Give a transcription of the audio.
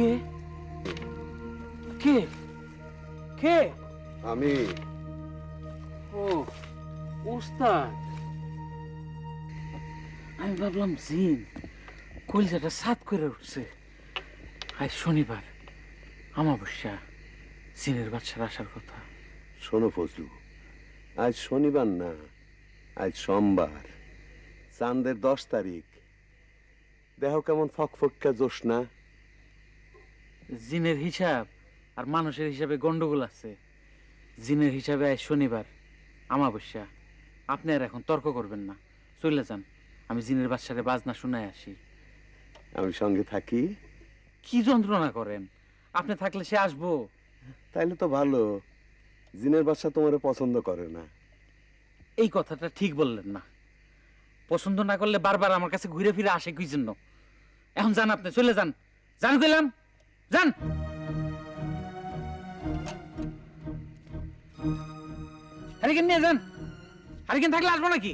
কে? কে? কে? আমি। ও উস্তাদ। আমি ভাবলাম জিন কলিজাটা সাত করে উঠছে। আজ শনিবার আমাবস্যা জিনের বাচ্চার আসার কথা। শোনো ফজলু আজ শনিবার না আজ সোমবার চাঁদের দশ তারিখ। দেহ কেমন ফকফক্কা জোস না? জিনের হিসাব আর মানুষের হিসাবে গন্ডগোল আছে। জিনের হিসাবে আজ শনিবার আমাবস্যা। আপনি আর এখন তর্ক করবেন না। চলে যান আমি জিনের বাচ্চারে বাজনা শোনায় আসি। আমি সঙ্গে থাকি। কি যন্ত্রণা করেন? আপনি থাকলে সে আসব। তাইলে তো ভালো। জিনের বাচ্চা তোমার পছন্দ করে না। এই কথাটা ঠিক বললেন না। পছন্দ না করলে বারবার আমার কাছে ঘুরে ফিরে আসে কি জন্য এখন যান আপনি চলে যান। যান কইলাম? যান। হারিকেন নিয়ে যান। হারিকেন থাকলে আসব নাকি?